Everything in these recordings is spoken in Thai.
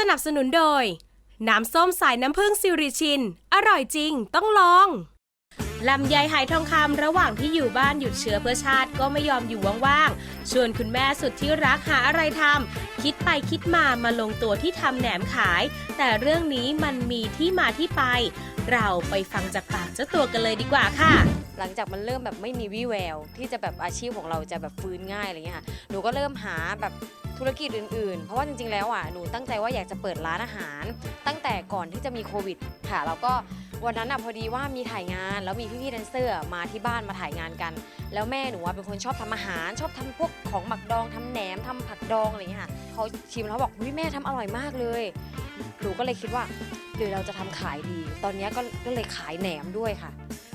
สนับสนุนโดย น้ำส้มสายน้ำผึ้งซิริชิน อร่อยจริงต้องลองลำไยหายทองคำระหว่างที่อยู่บ้านหยุดเชื้อเพื่อชาติก็ไม่ยอมอยู่ว่างๆ ชวนคุณแม่สุดที่รักหาอะไรทำคิดไปคิดมามาลงตัวที่ทำแหนมขาย แต่เรื่องนี้มันมีที่มาที่ไป เราไปฟังจากปากเจ้าตัวกันเลยดีกว่าค่ะ หลังจากมันเริ่มแบบไม่มีวี่แวว ที่จะแบบอาชีพของเราจะแบบฟื้นง่ายอะไรเงี้ยค่ะหนูก็เริ่มหาแบบ ธุรกิจอื่นๆ เพราะว่าจริงๆ แล้วอะหนูตั้งใจว่าอยากจะเปิดร้านอาหาร ตั้งแต่ก่อนที่จะมีโควิดค่ะแล้วก็วันนั้นอะพอดีว่ามีถ่ายงาน แล้วมีพี่ๆแดนเซอร์มาที่บ้านมาถ่ายงานกัน แล้วแม่หนูอะเป็นคนชอบทำอาหาร ชอบทำพวกของหมักดองทำแหนมทำผักดองอะไรเงี้ยค่ะเขาชิมแล้วบอกวิแม่ทำอร่อยมากเลยหนูก็เลยคิดว่าหรือเราจะทำขายดี ตอนเนี้ยก็ก็เลยขายแหนมด้วยค่ะ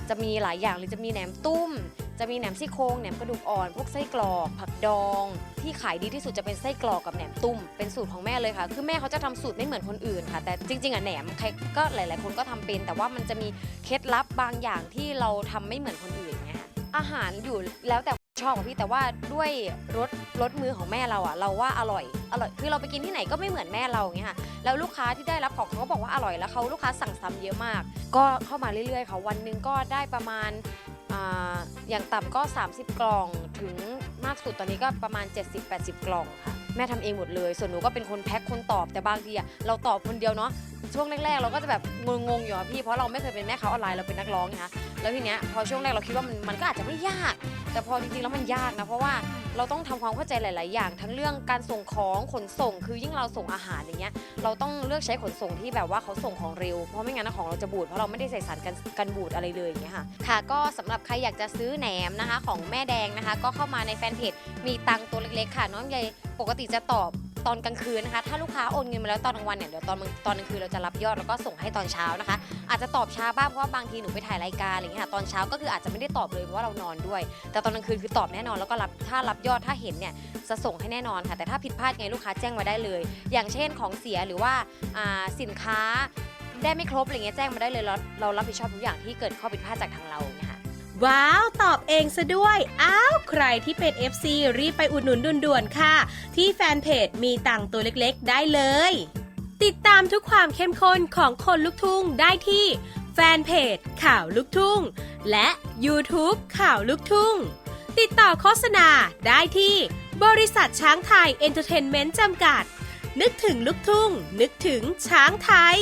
จะมีหลายอย่างเลยจะมีแหนมตุ้ม จะมีแหนมซี่โครงแหนมกระดูกอ่อนพวกไส้กรอกผักดอง ที่ขายดีที่สุดจะเป็นไส้กรอกกับแหนมตุ้มเป็นสูตรของแม่เลยค่ะ คือแม่เขาจะทำสูตรไม่เหมือนคนอื่นค่ะ แต่จริง ๆอะแหนมใครก็หลาย ๆ คนก็ทำเป็น แต่ว่ามันจะมีเคล็ดลับบางอย่างที่เราทำไม่เหมือนคนอื่นเงี้ยอาหารอยู่แล้วแต่ชอบของพี่แต่ว่าด้วยรสรสมือของแม่เราอะ เราว่าอร่อยอร่อย คือเราไปกินที่ไหนก็ไม่เหมือนแม่เราอย่างเงี้ยค่ะแล้วลูกค้าที่ได้รับของเขาก็บอกว่าอร่อยแล้วเขาลูกค้าสั่งซ้ำเยอะมาก ก็เข้ามาเรื่อยๆค่ะวันหนึ่งก็ได้ประมาณ อย่างต่ำก็ 30 กล่องถึงมากสุดตอนนี้ก็ประมาณ 70-80 กล่องค่ะ แม่ทำเองหมดเลย ส่วนหนูก็เป็นคนแพ็คคนตอบแต่บางทีอะเราตอบคนเดียวเนาะ ช่วงแรกๆ เราก็จะแบบงงๆอยู่อะพี่เพราะเราไม่เคยเป็นแม่ค้าออนไลน์เราเป็นนักร้องไงคะแล้วทีเนี้ยพอช่วงแรกเราคิดว่ามันมันก็อาจจะไม่ยาก แต่พอจริงๆแล้วมันยากนะเพราะว่าเราต้องทำความเข้าใจหลาย ๆ อย่าง ทั้งเรื่องการส่งของขนส่ง คือยิ่งเราส่งอาหารอย่างเงี้ยเราต้องเลือกใช้ขนส่งที่แบบว่าเขาส่งของเร็วเพราะไม่งั้นนะของเราจะบูดเพราะเราไม่ได้ใส่สารกันกันบูดอะไรเลยอย่างเงี้ยค่ะค่ะ ก็สำหรับใครอยากจะซื้อแหนมนะคะ ของแม่แดงนะคะ ก็เข้ามาในแฟนเพจมีตังตัวเล็กๆ ค่ะ น้องใหญ่ปกติจะตอบ ตอนกลางคืนนะคะ ถ้าลูกค้าโอนเงินมาแล้วตอนกลางวันเนี่ยเดี๋ยวตอนตอนกลางคืนเราจะรับยอดแล้วก็ส่งให้ตอนเช้านะคะ อาจจะตอบช้าบ้างเพราะว่าบางทีหนูไปถ่ายรายการอะไรเงี้ยค่ะตอนเช้าก็คืออาจจะไม่ได้ตอบเลยเพราะว่าเรานอนด้วย แต่ตอนกลางคืนคือตอบแน่นอนแล้วก็รับถ้ารับยอดถ้าเห็นเนี่ยจะส่งให้แน่นอนค่ะ แต่ถ้าผิดพลาดไงลูกค้าแจ้งมาได้เลย อย่างเช่นของเสียหรือว่าสินค้าได้ไม่ครบอะไรเงี้ยแจ้งมาได้เลยเราเรารับผิดชอบทุกอย่างที่เกิดข้อผิดพลาดจากทางเราเว้าว ตอบเองซะด้วย อ้าว ใครที่เป็น FC รีบไปอุดหนุนด่วนๆค่ะ ที่แฟนเพจมีตังค์ตัวเล็กๆ ได้เลย ติดตามทุกความเข้มข้นของคนลุกทุ่งได้ที่แฟนเพจข่าวลุกทุ่ง และ YouTube ข่าวลุกทุ่ง ติดต่อโฆษณาได้ที่บริษัทช้างไทยเอนเตอร์เทนเมนต์จำกัด นึกถึงลุกทุ่ง นึกถึงช้างไทย